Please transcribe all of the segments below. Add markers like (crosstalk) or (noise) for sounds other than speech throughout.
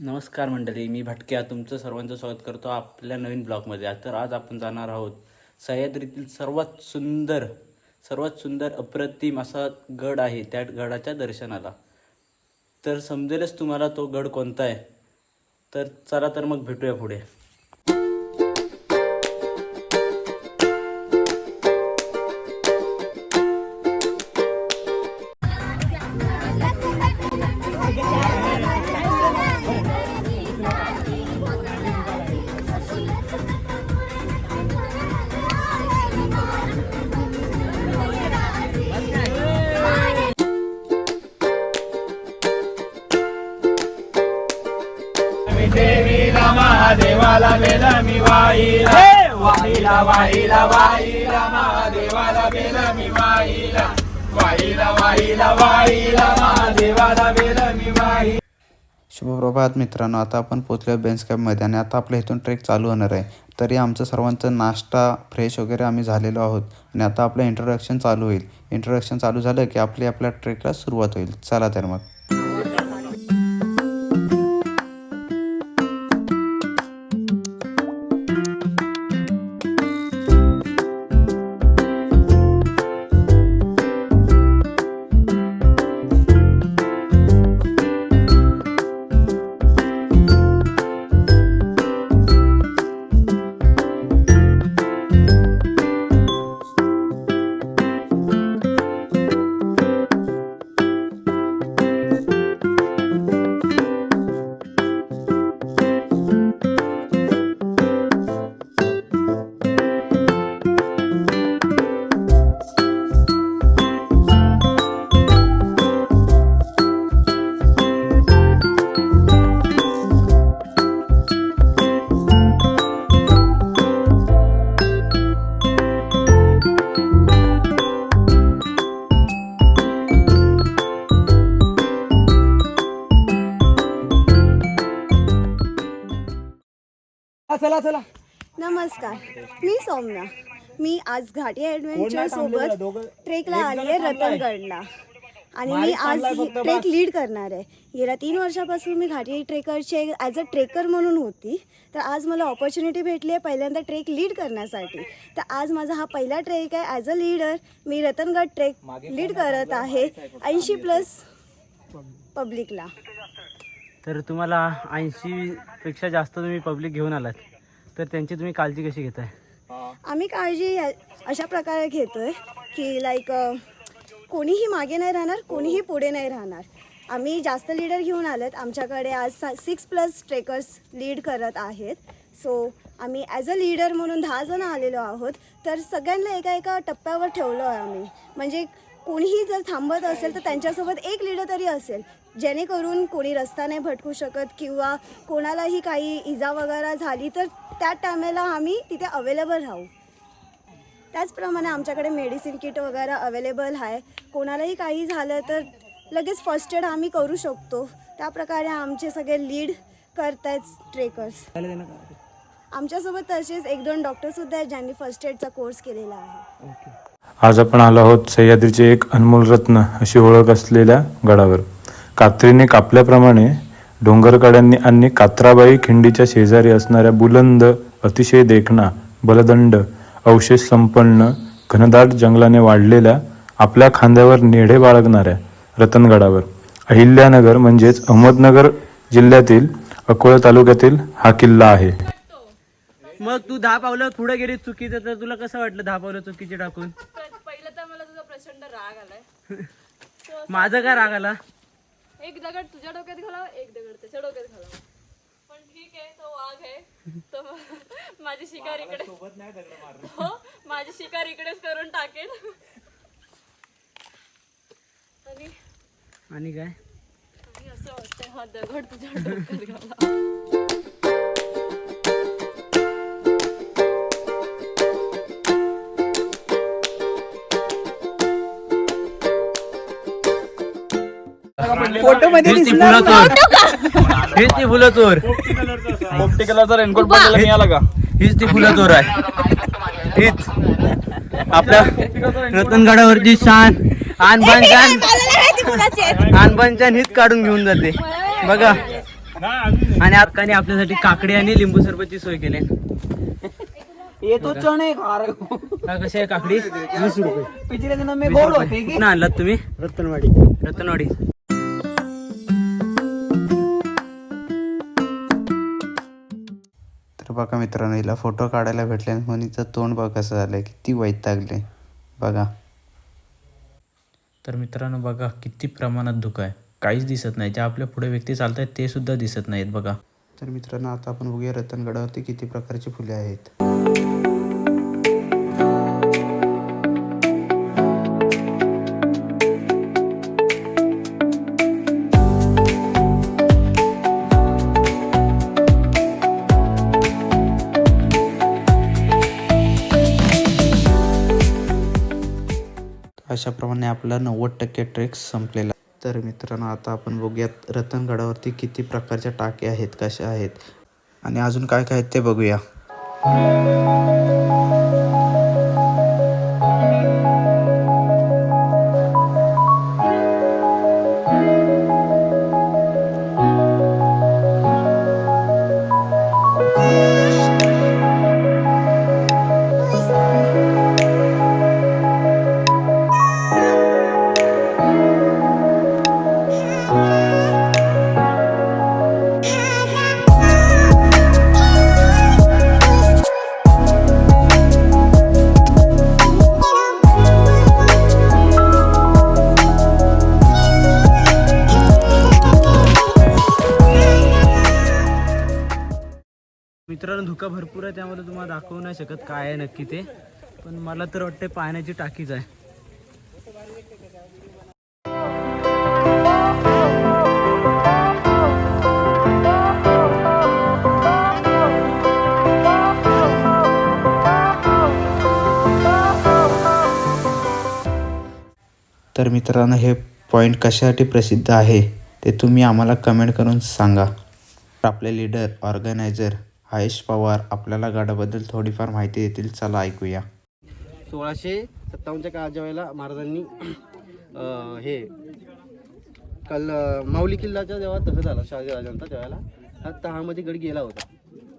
नमस्कार मंडळी मी भटक्या तुमचं सर्वांचं स्वागत करतो आपल्या नवीन ब्लॉगमध्ये. तर आज आपण जाणार आहोत सह्याद्रीतील सर्वात सुंदर सर्वात सुंदर अप्रतिम असा गड आहे त्या गडाच्या दर्शनाला. तर समजेलच तुम्हाला तो गड कोणता आहे. तर चला तर मग भेटूया पुढे. शुभप्रभात मित्रांनो आता आपण पोचलो बेन्स कॅबमध्ये आणि आता आपल्या इथून ट्रेक चालू होणार आहे. तरी आमचं सर्वांचं नाश्ता फ्रेश वगैरे आम्ही झालेलो आहोत आणि आता आपलं इंट्रोडक्शन चालू होईल. इंट्रोडक्शन चालू झालं की आपली आपल्या ट्रेकला सुरुवात होईल. चला तर मग. नमस्कार. मी सौम्या. मी आज घाटी ॲडव्हेंचर सोबत ट्रेकला आली आहे रतनगडला आणि मी आज ही ट्रेक लीड करणार आहे. गेल्या तीन वर्षापासून मी घाटी ट्रेकरचे ॲज अ ट्रेकर म्हणून होती. तर आज मला ऑपॉर्च्युनिटी भेटली आहे पहिल्यांदा ट्रेक लीड करण्यासाठी. तर आज माझा हा पहिला ट्रेक आहे. ॲज अ लीडर मी रतनगड ट्रेक लीड करत आहे. ऐंशी प्लस पब्लिकला तर तुम्हाला ऐंशीपेक्षा जास्त तुम्ही पब्लिक घेऊन आलात. तर त्यांची तुम्ही काळजी कशी घेताय? आम्ही काळजी अशा प्रकारे घेतोय की लाईक कोणीही मागे नाही राहणार कोणीही पुढे नाही राहणार. आम्ही जास्त लीडर घेऊन आलेत. आमच्याकडे आज सिक्स प्लस ट्रेकर्स लीड करत आहेत. सो आम्ही ॲज अ लीडर म्हणून दहा जण आलेलो आहोत. तर सगळ्यांना एका एका टप्प्यावर ठेवलो आहे आम्ही. म्हणजे कोणीही जर थांबत असेल तर त्यांच्यासोबत एक लीडर तरी असेल. जेणेकरून कोणी रस्ता नाही भटकू शकत किंवा कोणालाही काही इजा वगैरे झाली तर त्या टायमेला आम्ही तिथे अवेलेबल राहू. त्याचप्रमाणे आमच्याकडे मेडिसिन किट वगैरे अवेलेबल आहे. कोणालाही काही झालं तर लगेच फर्स्ट एड आम्ही करू शकतो. त्याप्रकारे आमचे सगळे लीड करत आहेत ट्रेकर्स आमच्यासोबत तसेच एक दोन डॉक्टरसुद्धा आहेत ज्यांनी फर्स्ट एडचा कोर्स केलेला आहे. आज आपण आलो आहोत सह्याद्रीचे एक अनमोल रत्न अशी ओळख असलेल्या गडावर. कात्रीने कापल्याप्रमाणे डोंगरकड्यांनी आणि कात्राबाई खिंडीच्या शेजारी असणाऱ्या बुलंद अतिशय देखणा बलदंड अवशेष संपन्न घनदाट जंगलाने वाढलेल्या आपल्या खांद्यावर नेढे बाळगणाऱ्या रतनगडावर. अहिल्यानगर म्हणजेच अहमदनगर जिल्ह्यातील अकोला तालुक्यातील हा किल्ला आहे. मग तू दहा पावलं पुढे गेली चुकीचं तर तुला कसं वाटलं दहा पावलं चुकीचे टाकून? पहिलं तर मला तुझा प्रचंड राग आलाय. (laughs) माझा काय राग आला? एक दगड तुझ्या डोक्यात घालावा एक दगड त्याच्या डोक्यात घालावा. पण ठीक आहे तो वाघ आहे. तो (laughs) माझी शिकार इकडे हो माझी शिकार इकडेच करून टाकेल. आणि आणि काय? आणि असं वाटतंय हा दगड तुझ्या डोक्यात घाला. फोटो मध्ये फुलं चोर हेच ती फुलं चोर पोपटी कलरचा रेनकोट बदलायला मिळाला का? हीच ती फुलं चोर आहे. हीच. आपल्या रतनगडावरची शान. आणबान शान. आणबान शान हीच काढून घेऊन जाते. बघा. आणि अक्काने आपल्यासाठी काकडी आणि लिंबू सरबतची सोय केली. येतो चणे कशी आहे काकडी? वीस रुपये. पिछले दिनों में गोल होते कुठं आणलात तुम्ही? रत्नवाडी. रतनवाडी. बघा मित्रांनो हिला फोटो काढायला भेटले आणि म्हणीचं तोंड बघा कसं झालंय किती वैतागले. बघा. तर मित्रांनो बघा किती प्रमाणात धुका आहे. काहीच दिसत नाही. जे आपल्या पुढे व्यक्ती चालत आहेत ते सुद्धा दिसत नाहीत बघा. तर मित्रांनो आता आपण बघूया रतनगडावरती किती प्रकारची फुले आहेत. अशाप्रमाणे आपला नव्वद टक्के ट्रेक संपलेला. तर मित्रांनो आता आपण बघूयात रतनगडावरती किती प्रकारच्या टाक्या आहेत कशा आहेत? आणि अजून काय काय आहेत ते बघूया. मित्रांनो धुका भरपूर आहे त्यामध्ये तुम्हाला दाखवू नाही शकत काय आहे नक्की ते. पण मला तर वाटते पाण्याची टाकीच आहे. तर मित्रांनो हे पॉईंट कशासाठी प्रसिद्ध आहे ते तुम्ही आम्हाला कमेंट करून सांगा. आपले लीडर ऑर्गनायझर आयुष पवार आपल्याला गडाबद्दल थोडीफार माहिती देतील. चला ऐकूया. सोळाशे सत्तावन्नच्या काळाच्या वेळेला महाराजांनी हे कल माऊली किल्ल्याचा जेव्हा तह झाला शहाजी राजांचा त्यावेळेला हा तहामध्ये गड गेला होता.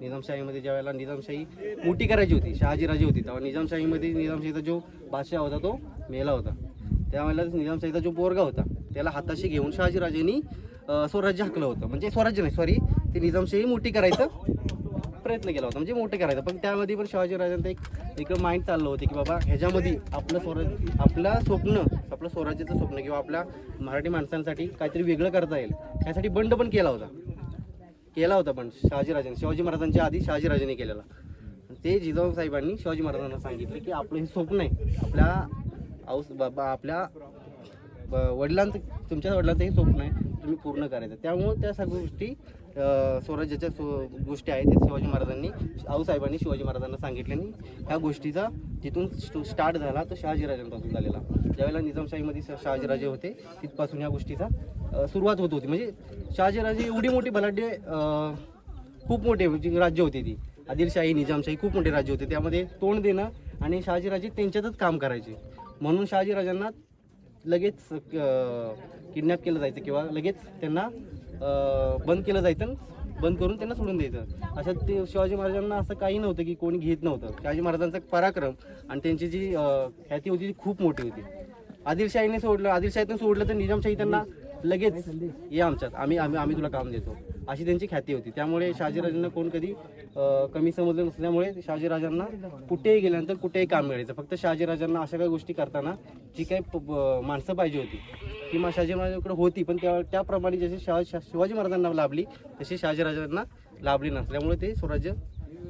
निजामशाहीमध्ये ज्या वेळेला निजामशाही मोठी करायची होती शहाजीराजे होती तेव्हा निजामशाहीमध्ये निजामशाहीचा जो बादशाह होता तो मेला होता. त्यावेळेला निजामशाहीचा जो पोरगा होता त्याला हाताशी घेऊन शहाजीराजेंनी स्वराज्य हाकलं होतं. म्हणजे स्वराज्य नाही सॉरी ते निजामशाही मोठी करायचं प्रयत्न केला होता. म्हणजे मोठं करायचं. पण त्यामध्ये पण शिवाजी राजांचं एक एक माइंड चाललं होतं की बाबा ह्याच्यामध्ये आपलं स्वराज्य आपलं स्वप्न आपलं स्वराज्याचं स्वप्न किंवा आपल्या मराठी माणसांसाठी काहीतरी वेगळं करता येईल यासाठी बंड पण केला होता. केला होता पण शहाजीराजांनी शिवाजी महाराजांच्या आधी शहाजीराजांनी केलेला. ते जिजाऊ साहेबांनी शिवाजी महाराजांना सांगितलं की आपलं हे स्वप्न आहे. आपल्या औस बाबा आपल्या ब- वडिलांचं तुमच्या वडिलांचं हे स्वप्न आहे. तुम्ही पूर्ण करायचं. त्यामुळं त्या सगळ्या गोष्टी स्वराज्याच्या गोष्टी आहेत त्या शिवाजी महाराजांनी आऊसाहेबांनी शिवाजी महाराजांना सांगितल्याने ह्या गोष्टीचा जिथून स्टार्ट झाला तो शहाजीराजांपासून झालेला. ज्यावेळेला निजामशाहीमध्ये शहाजीराजे होते तिथपासून ह्या गोष्टीचा सुरुवात होत होती. म्हणजे शहाजीराजे एवढी मोठी बलाढ्य खूप मोठे म्हणजे राज्य होते ती. आदिलशाही निजामशाही खूप मोठे राज्य होते. त्यामध्ये तोंड देणं आणि शहाजीराजे त्यांच्यातच काम करायचे. म्हणून शहाजीराजांना लगेच किडनॅप केलं जायचं किंवा लगेच त्यांना बंद केलं जायचं बंद करून त्यांना सोडून द्यायचं. अशा ते शिवाजी महाराजांना असं काही नव्हतं की कोणी घेत नव्हतं. शिवाजी महाराजांचा पराक्रम आणि त्यांची जी ख्याती होती ती खूप मोठी होती. आदिलशाहीने सोडलं आदिलशाहीतून सोडलं तर निजामशाही त्यांना लगेच ये आमच्यात. आम्ही आम्ही आम्ही तुला काम देतो. अशी त्यांची ख्याती होती. त्यामुळे शहाजीराजांना कोण कधी कमी समजलं नसल्यामुळे शहाजीराजांना कुठेही गेल्यानंतर कुठेही काम मिळायचं. फक्त शहाजीराजांना अशा काही गोष्टी करताना जी काही प- माणसं पाहिजे होती. ती मा शहाजी महाराजांकडे होती पण त्या त्याप्रमाणे जशी शहा शा- शिवाजी महाराजांना लाभली तशी शहाजीराजांना लाभली नसल्यामुळे ते स्वराज्य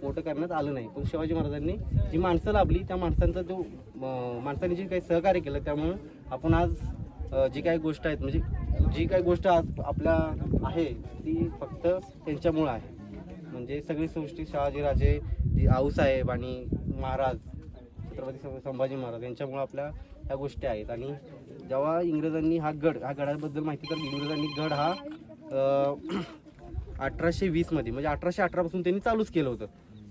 मोठं करण्यात आलं नाही. पण शिवाजी महाराजांनी जी माणसं लाभली त्या माणसांचा जो माणसांनी जे काही सहकार्य केलं त्यामुळं आपण आज जी काही गोष्ट आहेत म्हणजे जी काही गोष्ट आज आपल्या आहे ती फक्त त्यांच्यामुळं आहे. म्हणजे सगळी सृष्टी शहाजीराजे जी आऊसाहेब आणि महाराज छत्रपती संभाजी महाराज यांच्यामुळं आपल्या ह्या गोष्टी आहेत. आणि जेव्हा इंग्रजांनी हा गड हा गडाबद्दल माहिती तर इंग्रजांनी गड हा अठराशे वीसमध्ये म्हणजे अठराशे अठरापासून त्यांनी चालूच केलं होतं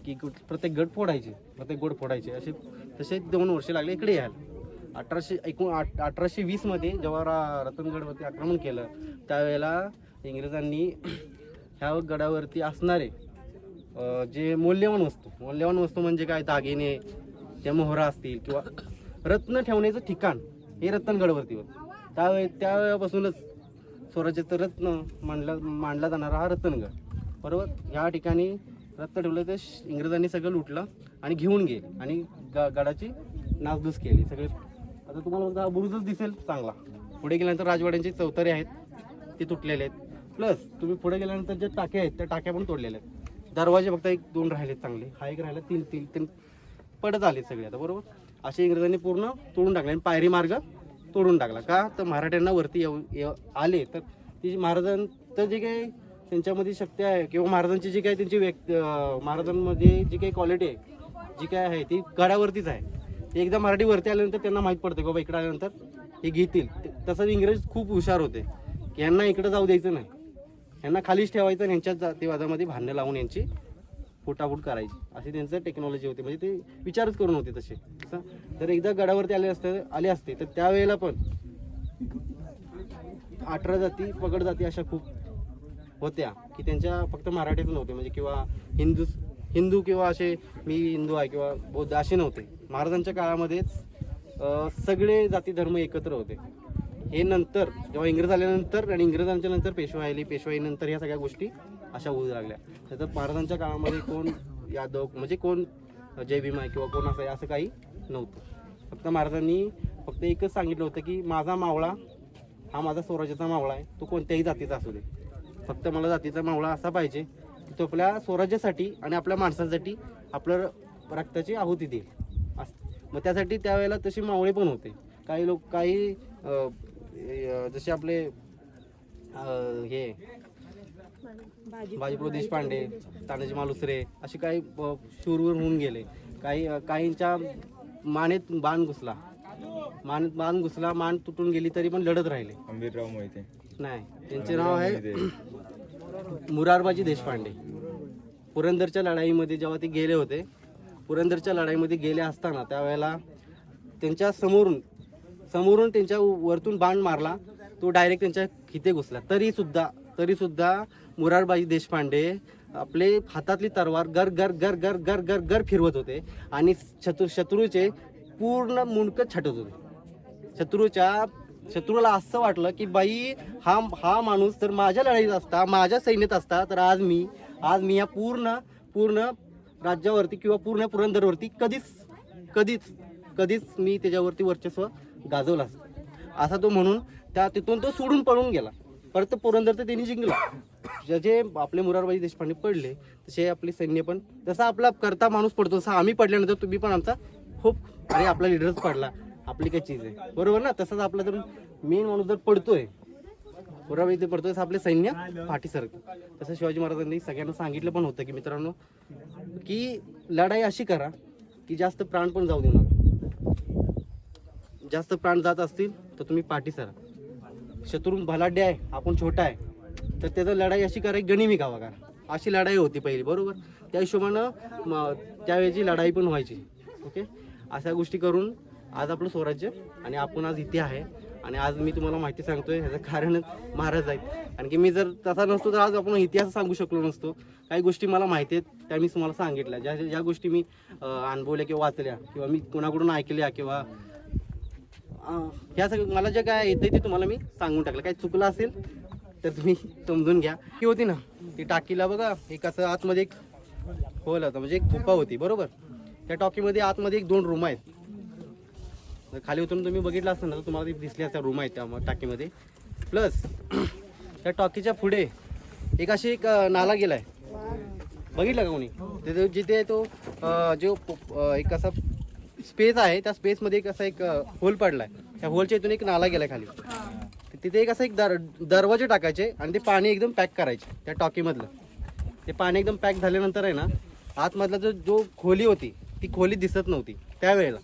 की प्रत्येक गड फोडायचे प्रत्येक गड फोडायचे. असे तसे दोन वर्षे लागले इकडे यायला. अठराशे एकूण आठ अठराशे वीसमध्ये जेव्हा रा रतनगडवरती आक्रमण केलं त्यावेळेला इंग्रजांनी (clears throat) ह्या गडावरती असणारे जे मौल्यवान वस्तू मौल्यवान वस्तू म्हणजे काय? दागिने त्या मोहरा असतील किंवा रत्न ठेवण्याचं ठिकाण हे रत्नगडवरती होतं. त्यावेळे त्यावेळेपासूनच स्वराज्याचं रत्न मानला मांडला जाणारा हा रत्नगड. बरोबर? ह्या ठिकाणी रत्न ठेवलं तर इंग्रजांनी सगळं लुटलं आणि घेऊन गेले आणि ग गडाची नासधूस केली सगळे आता तुम्हाला फक्त हा बुरुजच दिसेल चांगला. पुढे गेल्यानंतर राजवाड्यांचे चौतारे आहेत ते तुटलेले आहेत. प्लस तुम्ही पुढे गेल्यानंतर ज्या टाक्या आहेत त्या टाक्या पण तोडलेल्या आहेत. दरवाजे फक्त एक दोन राहिलेत चांगले. हा एक राहिला तीन तीन तीन. पडत आले सगळे आता बरोबर? असे इंग्रजांनी पूर्ण तोडून टाकले आणि पायरी मार्ग तोडून टाकला. का? तर मराठ्यांना वरती येऊ आले तर ती महाराजांचं जे काही त्यांच्यामध्ये शक्ती आहे किंवा महाराजांची जी काही त्यांची व्यक्ती महाराजांमध्ये जी काही क्वालिटी आहे जी काय आहे ती गडावरतीच आहे. एकदा मराठी वरती आल्यानंतर त्यांना माहीत पडतं बाबा इकडे आल्यानंतर हे घेतील. तसंच इंग्रज खूप हुशार होते. की यांना इकडं जाऊ द्यायचं नाही. यांना खालीच ठेवायचं आणि यांच्या जातीवादामध्ये भांडणं लावून यांची फुटाफूट करायची. अशी त्यांचं टेक्नॉलॉजी होती. म्हणजे ते विचारच करून होते तसे. असं जर एकदा गडावरती आले असते आले असते तर त्यावेळेला पण अठरा जाती पगड जाती अशा खूप होत्या की त्यांच्या फक्त मराठीतून होते. म्हणजे किंवा हिंदूच हिंदू किंवा असे मी हिंदू आहे किंवा बौद्ध असे नव्हते. महाराजांच्या काळामध्येच सगळे जाती धर्म एकत्र होते. हे नंतर जेव्हा इंग्रज आल्यानंतर आणि इंग्रजांच्या नंतर पेशवाई आली पेशवाईनंतर ह्या सगळ्या गोष्टी अशा होऊ लागल्या. तर महाराजांच्या काळामध्ये कोण यादव म्हणजे कोण जयभीम आहे किंवा कोण असं आहे असं काही नव्हतं. फक्त महाराजांनी फक्त एकच सांगितलं होतं की माझा मावळा हा माझा स्वराज्याचा मावळा आहे. तो कोणत्याही जातीचा असू दे. फक्त मला जातीचा मावळा असा पाहिजे तो आपल्या स्वराज्यासाठी आणि आपल्या माणसांसाठी आपलं रक्ताची आहुती देईल. असं मग त्यासाठी त्यावेळेला तसे मावळे पण होते. काही लोक काही जसे आपले हे बाजीप्रभू देशपांडे तानाजी मालुसरे असे काही शूरवीर होऊन गेले. काही काहींच्या मानेत बाण घुसला. मानेत बाण घुसला मान तुटून गेली तरी पण लढत राहिले. आंबीरराव मोहिते. नाही त्यांचे नाव आहे मुरारबाजी देशपांडे. पुरंदरच्या लढाईमध्ये जेव्हा ते गेले होते पुरंदरच्या लढाईमध्ये गेले असताना त्यावेळेला त्यांच्या समोरून समोरून त्यांच्या वरतून बाण मारला तो डायरेक्ट त्यांच्या खिते घुसला. तरी सुद्धा तरी सुद्धा मुरारबाजी देशपांडे आपले हातातली तरवार गर गर गर गर गर गर गर फिरवत होते आणि शत्रू शत्रूचे पूर्ण मुंडकं छाटत होते. शत्रूच्या शत्रूला असं वाटलं की बाई हा हा माणूस जर माझ्या लढाईत असता माझ्या सैन्यात असता तर आज मी आज मी या पूर्ण पूर्ण राज्यावरती किंवा पूर्ण पुरंदरवरती कधीच कधीच कधीच मी त्याच्यावरती वर्चस्व गाजवलं असतं. असा तो म्हणून त्या तिथून तो सोडून पळून गेला. परत पुरंदर तर त्यांनी जिंकला. जे आपले मुरारबाई देशपांडे पडले तसे आपले सैन्य पण जसा आपला करता माणूस पडतो तसा आम्ही पडल्यानंतर तुम्ही पण आमचा खूप अरे आपला लिडरच पडला. आपली काय चीज आहे. बरोबर ना? तसंच आपला जर मेन माणूस जर पडतोय मुरारबाई इथे पडतोय तसं आपले सैन्य पाठी सरकतं तसं शिवाजी महाराजांनी सगळ्यांना सांगितलं पण होतं की मित्रांनो की लढाई अशी करा की जास्त प्राण पण जाऊ देऊ नका. जास्त प्राण जात असतील तर तुम्ही पाठी सरा. शत्रू भलाढ्य आहे आपण छोटा आहे. तर त्याचं लढाई अशी करा की गावा करा अशी लढाई होती पहिली बरोबर? त्या हिशोबानं त्यावेळेची लढाई पण व्हायची. ओके? अशा गोष्टी करून आज आपलं स्वराज्य आणि आपण आज इथे आहे. आणि आज मी तुम्हाला माहिती सांगतोय ह्याचं कारणच महाराज आहेत. आणखी मी जर तसा नसतो तर आज आपण इतिहास सांगू शकलो नसतो. काही गोष्टी मला माहिती आहेत त्या मी तुम्हाला सांगितल्या. ज्या ज्या गोष्टी मी अनुभवल्या किंवा वाचल्या किंवा मी कोणाकडून ऐकल्या किंवा ह्या सगळं मला जे काय येतं ते तुम्हाला मी सांगून टाकलं. काही चुकलं असेल तर तुम्ही समजून घ्या. ती होती ना ती टाकीला बघा एक असं आतमध्ये एक होल होता. म्हणजे एक गुफा होती बरोबर? त्या टॉकीमध्ये आतमध्ये एक दोन रूम आहेत. जर खाली उतरून तुम्ही बघितलं असतं ना तर तुम्हाला दिसली असता रूम आहेत त्या टाकीमध्ये. प्लस (clears throat) त्या टॉकीच्या पुढे एक अशी एक नाला गेला आहे बघितलं का कोणी? तिथे जिथे तो जो एक असा स्पेस आहे त्या स्पेसमध्ये एक असा एक होल पडला आहे त्या होलच्या इथून एक नाला गेला खाली. तिथे एक असं एक दर दरवाजे टाकायचे आणि ते पाणी एकदम पॅक करायचे त्या टॉकीमधलं. ते पाणी एकदम पॅक झाल्यानंतर आहे ना आतमधला जो जो खोली होती ती खोली दिसत नव्हती त्यावेळेला.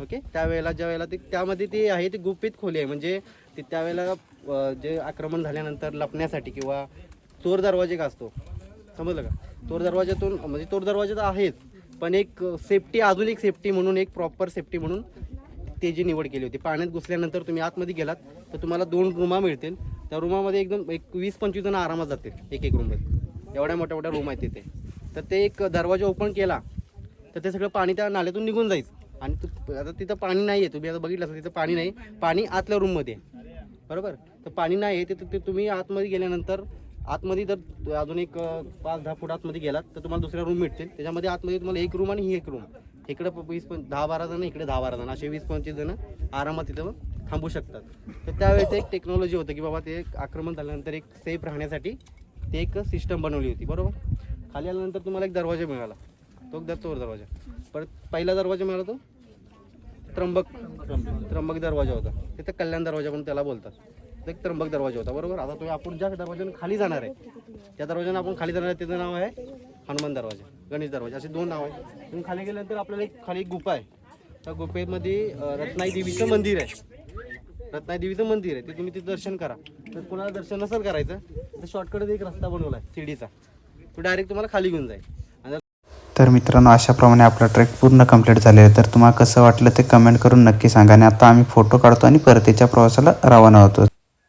ओके? त्यावेळेला ज्या वेळेला ते त्यामध्ये ती आहे ती गुपित खोली आहे. म्हणजे ते त्यावेळेला जे आक्रमण झाल्यानंतर लपण्यासाठी किंवा चोर दरवाजे का असतो समजलं का? चोर दरवाजातून म्हणजे चोर दरवाजा तर आहेच पण एक सेफ्टी अजून एक सेफ्टी म्हणून एक प्रॉपर सेफ्टी म्हणून त्याची निवड केली होती. पाण्यात घुसल्यानंतर तुम्ही आतमध्ये गेलात तर तुम्हाला दोन रूमा मिळतील. त्या रूमामध्ये एकदम एक वीस पंचवीस जण आरामात जातील एक एक रूममध्ये एवढ्या मोठ्या मोठ्या रूम आहेत तिथे. तर ते एक दरवाजा ओपन केला तर ते सगळं पाणी त्या नाल्यातून निघून जायचं आणि तू आता तिथं पाणी नाही आहे तुम्ही आता बघितलं असं तिथं पाणी नाही. पाणी आतल्या रूममध्ये आहे. बरोबर? तर पाणी नाही आहे ते- ते तुम्ही आतमध्ये गेल्यानंतर आतमध्ये जर अजून एक पाच दहा फूट आतमध्ये गेलात तर तुम्हाला दुसऱ्या रूम मिळतील त्याच्यामध्ये आतमध्ये तुम्हाला एक रूम आणि ही एक रूम इकडे वीस पण दहा बारा जण इकडे दहा बारा जण. असे वीस पंचवीस जण आरामात तिथं थांबू शकतात. तर त्यावेळेस एक टेक्नॉलॉजी होतं की बाबा ते एक आक्रमण झाल्यानंतर एक सेफ राहण्यासाठी ते एक सिस्टम बनवली होती. बरोबर? खाली आल्यानंतर तुम्हाला एक दरवाजा मिळाला. तो दत्तवर दरवाजा. परत पहिला दरवाजा मिळाला तो? त्र्यंबक त्र्यंबक. दरवाजा होता. तिथं कल्याण दरवाजा पण त्याला बोलतात. एक त्र्यंबक दरवाजा होता. बरोबर? आता तुम्ही आपण ज्या दरवाजाने खाली जाणार आहे त्या दरवाजाने आपण खाली जाणार आहे त्याचं नाव आहे हनुमान दरवाजा गणेश दरवाजा. असे दोन नाव आहे तुम्ही खाली गेल्यानंतर आपल्याला एक खाली एक गुफा आहे. त्या गुफेमध्ये रत्नाई देवीचं मंदिर आहे. रत्नाई देवीचं मंदिर आहे. ते तुम्ही तिथं दर्शन करा. तर कुणाला दर्शन नसेल करायचं तर शॉर्टकट एक रस्ता बनवला आहे शिडीचा तो डायरेक्ट तुम्हाला खाली घेऊन जाईल. तर मित्रांनो अशाप्रमाणे आपला ट्रेक पूर्ण कंप्लीट झालेला आहे. तर तुम्हाला कसं वाटलं ते कमेंट करून नक्की सांगा. आणि आता आम्ही फोटो काढतो आणि परतीच्या प्रवासाला रवाना होतो.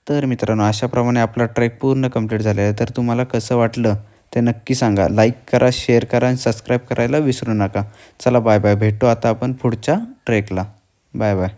तर मित्रांनो अशाप्रमाणे आपला ट्रेक पूर्ण कंप्लीट झालेला आहे. तर तुम्हाला कसं वाटलं ते नक्की सांगा. लाईक करा शेअर करा आणि सबस्क्राईब करायला विसरू नका. चला बाय बाय भेटू आता आपण पुढच्या ट्रेकला. Bye bye